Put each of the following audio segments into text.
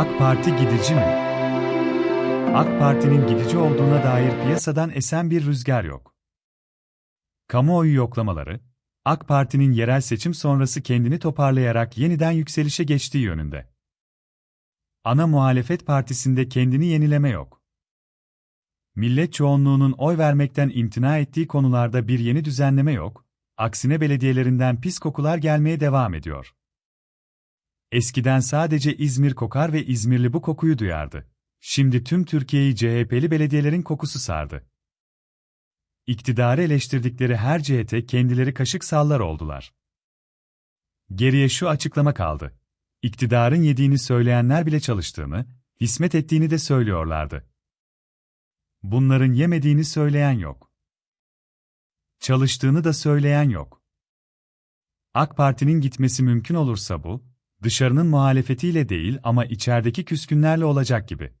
AK Parti gidici mi? AK Parti'nin gidici olduğuna dair piyasadan esen bir rüzgar yok. Kamuoyu yoklamaları, AK Parti'nin yerel seçim sonrası kendini toparlayarak yeniden yükselişe geçtiği yönünde. Ana muhalefet partisinde kendini yenileme yok. Millet çoğunluğunun oy vermekten imtina ettiği konularda bir yeni düzenleme yok, aksine belediyelerinden pis kokular gelmeye devam ediyor. Eskiden sadece İzmir kokar ve İzmirli bu kokuyu duyardı. Şimdi tüm Türkiye'yi CHP'li belediyelerin kokusu sardı. İktidarı eleştirdikleri her cihete kendileri kaşık sallar oldular. Geriye şu açıklama kaldı. İktidarın yediğini söyleyenler bile çalıştığını, hizmet ettiğini de söylüyorlardı. Bunların yemediğini söyleyen yok. Çalıştığını da söyleyen yok. AK Parti'nin gitmesi mümkün olursa bu, dışarının muhalefetiyle değil ama içerideki küskünlerle olacak gibi.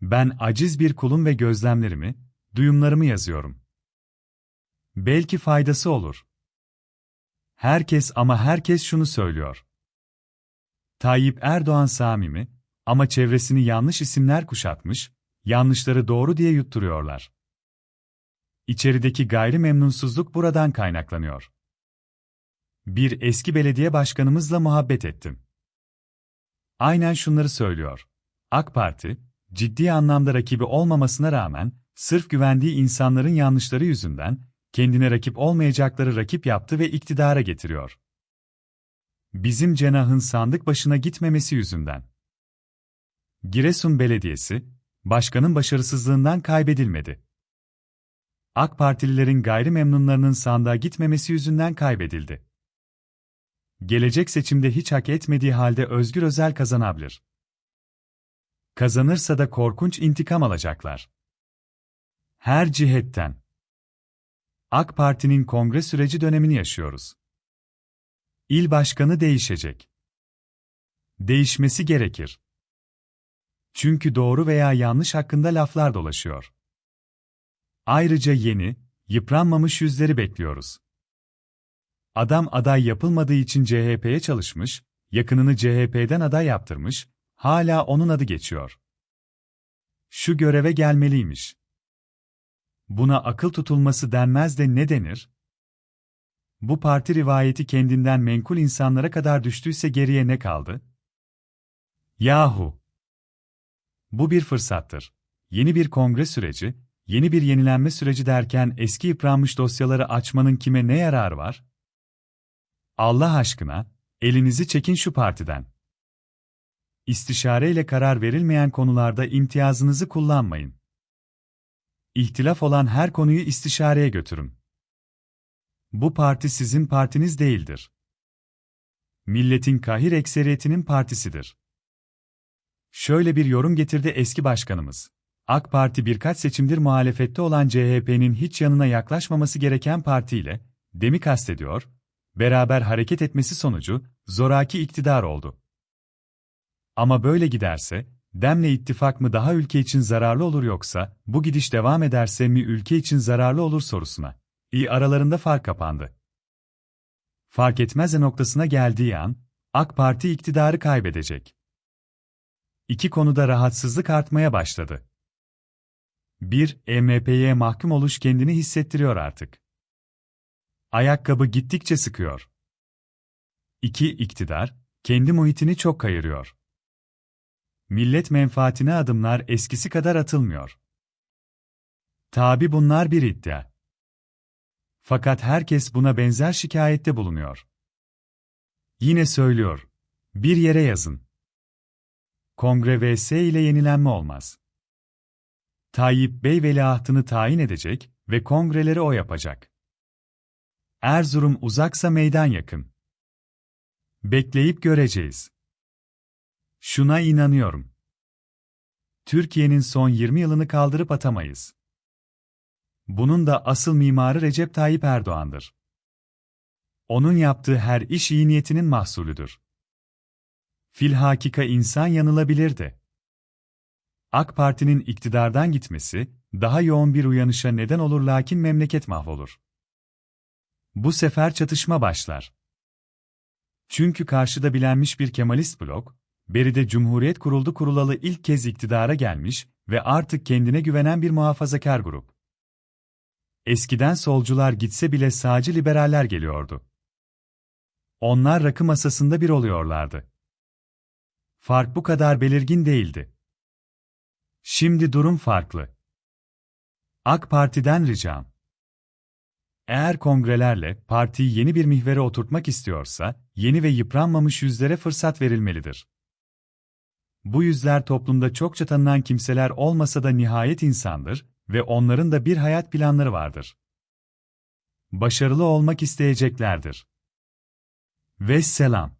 Ben aciz bir kulum ve gözlemlerimi, duyumlarımı yazıyorum. Belki faydası olur. Herkes ama herkes şunu söylüyor. Tayyip Erdoğan samimi ama çevresini yanlış isimler kuşatmış, yanlışları doğru diye yutturuyorlar. İçerideki gayri memnunsuzluk buradan kaynaklanıyor. Bir eski belediye başkanımızla muhabbet ettim. Aynen şunları söylüyor. AK Parti, ciddi anlamda rakibi olmamasına rağmen, sırf güvendiği insanların yanlışları yüzünden, kendine rakip olmayacakları rakip yaptı ve iktidara getiriyor. Bizim cenahın sandık başına gitmemesi yüzünden. Giresun Belediyesi, başkanın başarısızlığından kaybedilmedi. AK Partililerin gayri memnunlarının sandığa gitmemesi yüzünden kaybedildi. Gelecek seçimde hiç hak etmediği halde Özgür Özel kazanabilir. Kazanırsa da korkunç intikam alacaklar. Her cihetten. AK Parti'nin kongre süreci dönemini yaşıyoruz. İl başkanı değişecek. Değişmesi gerekir. Çünkü doğru veya yanlış hakkında laflar dolaşıyor. Ayrıca yeni, yıpranmamış yüzleri bekliyoruz. Adam aday yapılmadığı için CHP'ye çalışmış, yakınını CHP'den aday yaptırmış, hala onun adı geçiyor. Şu göreve gelmeliymiş. Buna akıl tutulması denmez de ne denir? Bu parti rivayeti kendinden menkul insanlara kadar düştüyse geriye ne kaldı? Yahu! Bu bir fırsattır. Yeni bir kongre süreci, yeni bir yenilenme süreci derken eski yıpranmış dosyaları açmanın kime ne yararı var? Allah aşkına, elinizi çekin şu partiden. İstişareyle karar verilmeyen konularda imtiyazınızı kullanmayın. İhtilaf olan her konuyu istişareye götürün. Bu parti sizin partiniz değildir. Milletin kahir ekseriyetinin partisidir. Şöyle bir yorum getirdi eski başkanımız. AK Parti birkaç seçimdir muhalefette olan CHP'nin hiç yanına yaklaşmaması gereken partiyle, demi kastediyor, beraber hareket etmesi sonucu zoraki iktidar oldu. Ama böyle giderse, Demle ittifak mı daha ülke için zararlı olur yoksa, bu gidiş devam ederse mi ülke için zararlı olur sorusuna. İyi aralarında fark kapandı. Fark etmezse noktasına geldiği an, AK Parti iktidarı kaybedecek. İki konuda rahatsızlık artmaya başladı. 1. MHP'ye mahkum oluş kendini hissettiriyor artık. Ayakkabı gittikçe sıkıyor. 2. İktidar, kendi muhitini çok kayırıyor. Millet menfaatine adımlar eskisi kadar atılmıyor. Tabi bunlar bir iddia. Fakat herkes buna benzer şikayette bulunuyor. Yine söylüyor. Bir yere yazın. Kongre vs ile yenilenme olmaz. Tayyip Bey veliahtını tayin edecek ve kongreleri o yapacak. Erzurum uzaksa meydan yakın. Bekleyip göreceğiz. Şuna inanıyorum. Türkiye'nin son 20 yılını kaldırıp atamayız. Bunun da asıl mimarı Recep Tayyip Erdoğan'dır. Onun yaptığı her iş iyi niyetinin mahsulüdür. Filhakika insan yanılabilirdi. AK Parti'nin iktidardan gitmesi, daha yoğun bir uyanışa neden olur lakin memleket mahvolur. Bu sefer çatışma başlar. Çünkü karşıda bilenmiş bir Kemalist blok, beride Cumhuriyet kuruldu kurulalı ilk kez iktidara gelmiş ve artık kendine güvenen bir muhafazakar grup. Eskiden solcular gitse bile sağcı liberaller geliyordu. Onlar rakı masasında bir oluyorlardı. Fark bu kadar belirgin değildi. Şimdi durum farklı. AK Parti'den ricam. Eğer kongrelerle partiyi yeni bir mihvere oturtmak istiyorsa, yeni ve yıpranmamış yüzlere fırsat verilmelidir. Bu yüzler toplumda çokça tanınan kimseler olmasa da nihayet insandır ve onların da bir hayat planları vardır. Başarılı olmak isteyeceklerdir. Ve selam.